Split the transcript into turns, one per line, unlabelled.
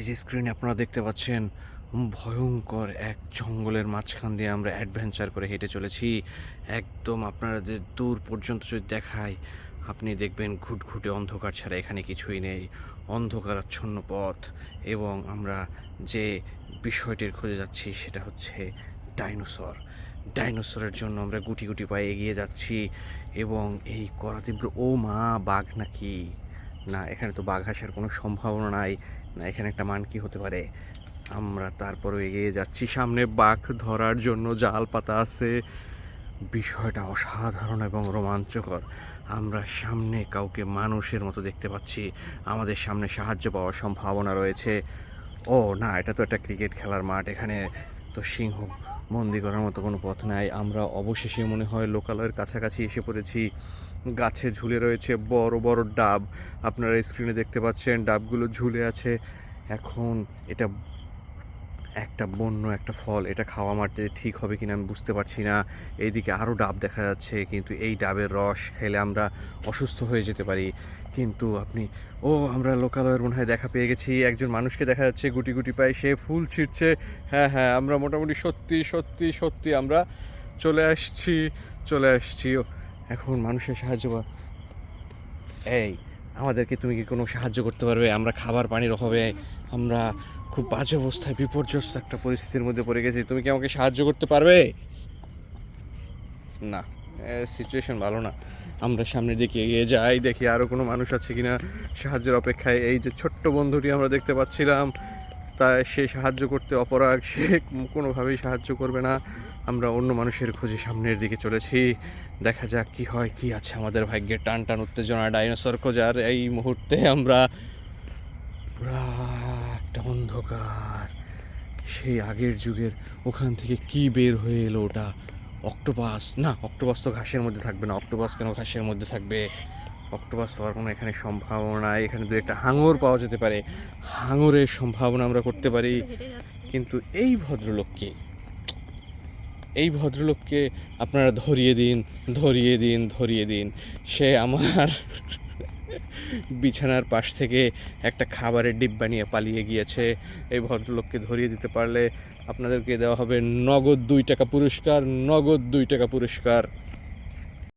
যে স্ক্রিনে আপনারা দেখতে পাচ্ছেন ভয়ঙ্কর এক জঙ্গলের মাঝখান দিয়ে আমরা অ্যাডভেঞ্চার করে হেঁটে চলেছি। একদম আপনারা যে দূর পর্যন্ত যদি দেখায় আপনি দেখবেন ঘুটঘুটে অন্ধকার ছাড়া এখানে কিছুই নেই। অন্ধকারাচ্ছন্ন পথ এবং আমরা যে বিষয়টির খুঁজে যাচ্ছি সেটা হচ্ছে ডাইনোসর ডাইনোসরের জন্য আমরা গুটি গুটি পায়ে এগিয়ে যাচ্ছি এবং এই করা তীব্র ও মা, বাঘ নাকি? না, এখানে তো বাঘ আসার কোনো সম্ভাবনা নাই। না, এখানে একটা মান কি হতে পারে। আমরা তারপরও এগিয়ে যাচ্ছি। সামনে বাঘ ধরার জন্য জাল পাতা আছে। বিষয়টা অসাধারণ এবং রোমাঞ্চকর। আমরা সামনে কাউকে মানুষের মতো দেখতে পাচ্ছি। আমাদের সামনে সাহায্য পাওয়ার সম্ভাবনা রয়েছে। ও, না, এটা তো একটা ক্রিকেট খেলার মাঠ। এখানে তো সিংহ বন্দি করার মতো কোনো পথ নাই। আমরা অবশেষে মনে হয় লোকালয়ের কাছাকাছি এসে পড়েছি। গাছে ঝুলে রয়েছে বড় বড় ডাব। আপনারা স্ক্রিনে দেখতে পাচ্ছেন ডাবগুলো ঝুলে আছে। এখন এটা একটা বন্য একটা ফল এটা খাওয়া মারতে ঠিক হবে কিনা আমি বুঝতে পারছি না। এইদিকে আরও ডাব দেখা যাচ্ছে কিন্তু এই ডাবের রস খেলে আমরা অসুস্থ হয়ে যেতে পারি। কিন্তু আপনি ও আমরা লোকালয়ের মনে হয় দেখা পেয়ে গেছি। একজন মানুষকে দেখা যাচ্ছে গুটি গুটি পায়ে সে ফুল ছিঁড়ছে। হ্যাঁ হ্যাঁ আমরা মোটামুটি সত্যি সত্যি সত্যি আমরা চলে আসছি চলে আসছি। ও, এখন মানুষের সাহায্য এই, আমাদেরকে তুমি কি কোনো সাহায্য করতে পারবে? আমরা খাবার পানির অভাবে, আমরা খুব বাজে অবস্থায়, বিপর্যস্ত একটা পরিস্থিতির মধ্যে পড়ে গেছি। তুমি কি আমাকে সাহায্য করতে পারবে? না সিচুয়েশন ভালো না। আমরা সামনের দিকে এগিয়ে যাই, দেখি আরও কোনো মানুষ আছে কিনা। সাহায্যের অপেক্ষায় এই যে ছোট্ট বন্ধুটি আমরা দেখতে পাচ্ছিলাম। তা সে সাহায্য করতে অপরাগ, সে কোনোভাবেই সাহায্য করবে না। আমরা অন্য মানুষের খোঁজে সামনের দিকে চলেছি। দেখা যাক কি হয়, কি আছে আমাদের ভাগ্যের টান টান উত্তেজনা ডাইনোসর খোঁজার এই মুহূর্তে আমরা পুরা একটা অন্ধকার। সেই আগের যুগের, ওখান থেকে কি বের হয়ে এলো ওটা? অক্টোপাস, না, অক্টোপাস তো ঘাসের মধ্যে থাকবে না, অক্টোপাস কেন ঘাসের মধ্যে থাকবে? অক্টোপাস পাওয়ার কোনো এখানে সম্ভাবনা এখানে দু একটা হাঙর পাওয়া যেতে পারে। হাঙরের সম্ভাবনা আমরা করতে পারি। কিন্তু এই ভদ্রলোককে এই ভদ্রলোককে আপনারা ধরিয়ে দিন ধরিয়ে দিন ধরিয়ে দিন। সে আমার বিছানার পাশ থেকে একটা খাবারের ডিব্বা নিয়ে পালিয়ে গিয়েছে। এই ভদ্রলোককে ধরিয়ে দিতে পারলে আপনাদেরকে দেওয়া হবে নগদ দুই টাকা পুরস্কার, নগদ দুই টাকা পুরস্কার।